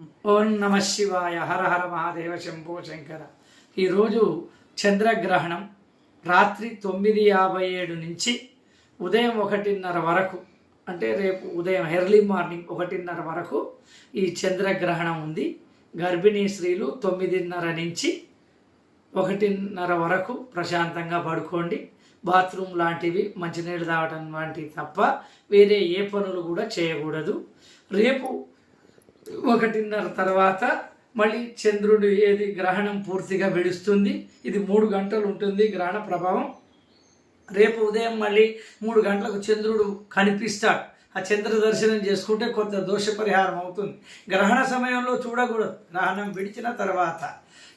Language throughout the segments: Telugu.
ఓం నమ శివాయ హర హర మహాదేవ శంభో శంకర. ఈరోజు చంద్రగ్రహణం రాత్రి తొమ్మిది యాభై ఏడు నుంచి ఉదయం ఒకటిన్నర వరకు అంటే రేపు ఉదయం ఎర్లీ మార్నింగ్ ఒకటిన్నర వరకు ఈ చంద్రగ్రహణం ఉంది. గర్భిణీ స్త్రీలు తొమ్మిదిన్నర నుంచి ఒకటిన్నర వరకు ప్రశాంతంగా పడుకోండి. బాత్రూమ్ లాంటివి మంచినీళ్ళు తాగటం లాంటివి తప్ప వేరే ఏ పనులు కూడా చేయకూడదు. రేపు ఒకటిన్నర తర్వాత మళ్ళీ చంద్రుడు ఏది గ్రహణం పూర్తిగా విడుస్తుంది. ఇది మూడు గంటలు ఉంటుంది గ్రహణ ప్రభావం. రేపు ఉదయం మళ్ళీ మూడు గంటలకు చంద్రుడు కనిపిస్తాడు. ఆ చంద్ర దర్శనం చేసుకుంటే కొంత దోష పరిహారం అవుతుంది. గ్రహణ సమయంలో చూడకూడదు. గ్రహణం విడిచిన తర్వాత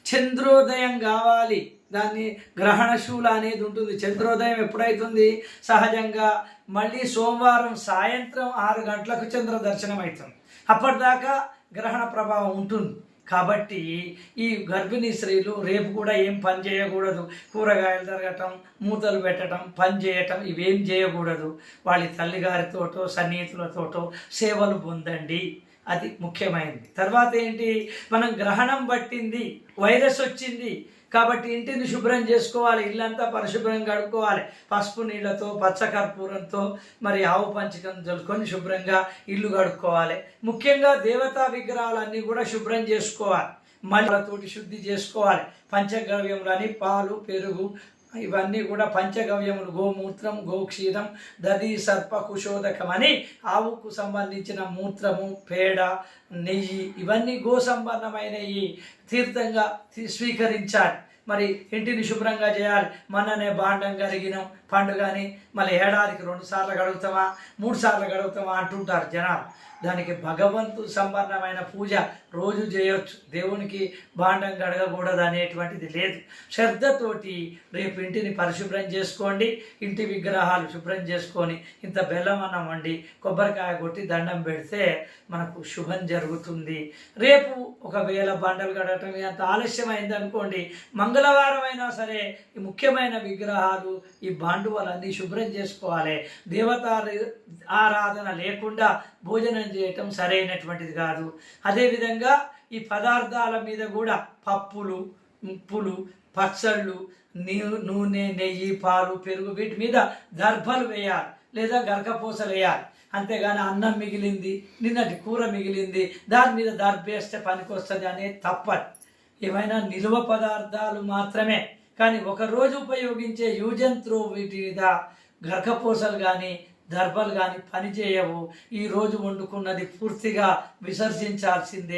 చంద్రోదయం కావాలి. దాన్ని గ్రహణశూల అనేది ఉంటుంది. చంద్రోదయం ఎప్పుడైతుంది? సహజంగా మళ్ళీ సోమవారం సాయంత్రం ఆరు గంటలకు చంద్ర దర్శనం అవుతుంది అప్పటిదాకా గ్రహణ ప్రభావం ఉంటుంది. కాబట్టి ఈ గర్భిణీ స్త్రీలు రేపు కూడా ఏం పని చేయకూడదు. కూరగాయలు తరగటం మూతలు పెట్టడం పని చేయటం ఇవేం చేయకూడదు. వాళ్ళ తల్లిగారితోటో సన్నిహితులతోటో సేవలు పొందండి. అది ముఖ్యమైనది. తర్వాత ఏంటి? మనం గ్రహణం పట్టింది వైరస్ వచ్చింది. కాబట్టి ఇంటిని శుభ్రం చేసుకోవాలి ఇల్లంతా పరిశుభ్రం కడుక్కోవాలి. పసుపు నీళ్ళతో పచ్చకర్పూరంతో మరి ఆవు పంచకం చల్లుకొని శుభ్రంగా ఇల్లు కడుక్కోవాలి. ముఖ్యంగా దేవతా విగ్రహాలన్నీ కూడా శుభ్రం చేసుకోవాలి. మళ్ళతోటి శుద్ధి చేసుకోవాలి. పంచగవ్యములని పాలు పెరుగు ఇవన్నీ కూడా పంచగవ్యములు. గోమూత్రం గోక్షీరం దది సర్ప కుశోదకం అని ఆవుకు సంబంధించిన మూత్రము పేడ నెయ్యి ఇవన్నీ గో సంబంధమైనవి తీర్థంగా స్వీకరించాలి. మరి ఇంటిని శుభ్రంగా చేయాలి. మొన్ననే బాండం కరిగినాం. పండుగని మళ్ళీ ఏడాదికి రెండు సార్లు గడుగుతామా మూడు సార్లు గడుగుతామా అంటుంటారు జనాలు. దానికి భగవంతు సంబంధమైన పూజ రోజు చేయొచ్చు. దేవునికి బాండం గడగకూడదు అనేటువంటిది లేదు. శ్రద్ధతోటి రేపు ఇంటిని పరిశుభ్రం చేసుకోండి. ఇంటి విగ్రహాలు శుభ్రం చేసుకొని ఇంత బెల్లం అన్నం వండి కొబ్బరికాయ కొట్టి దండం పెడితే మనకు శుభం జరుగుతుంది. రేపు ఒకవేళ బండలు కడగటం అంత ఆలస్యమైంది అనుకోండి మంగళవారం అయినా సరే ఈ ముఖ్యమైన విగ్రహాలు ఈ బాండువలన్నీ శుభ్రం చేసుకోవాలి. దేవతా ఆరాధన లేకుండా భోజనం చేయటం సరైనటువంటిది కాదు. అదేవిధంగా ఈ పదార్థాల మీద కూడా పప్పులు ఉప్పులు పచ్చళ్ళు నూనె నెయ్యి పాలు పెరుగు వీటి మీద దర్భలు వేయాలి లేదా గరకపూసలు వేయాలి. అంతేగాని అన్నం మిగిలింది నిన్నటి కూర మిగిలింది దాని మీద దర్భేస్తే పనికొస్తుంది అనేది తప్పదు. ఏమైనా నిల్వ పదార్థాలు మాత్రమే. కానీ ఒకరోజు ఉపయోగించే యూజ్ అండ్ త్రో వీటి మీద కానీ దర్భలు కానీ పనిచేయవు. ఈ రోజు వండుకున్నది పూర్తిగా విసర్జించాల్సిందే.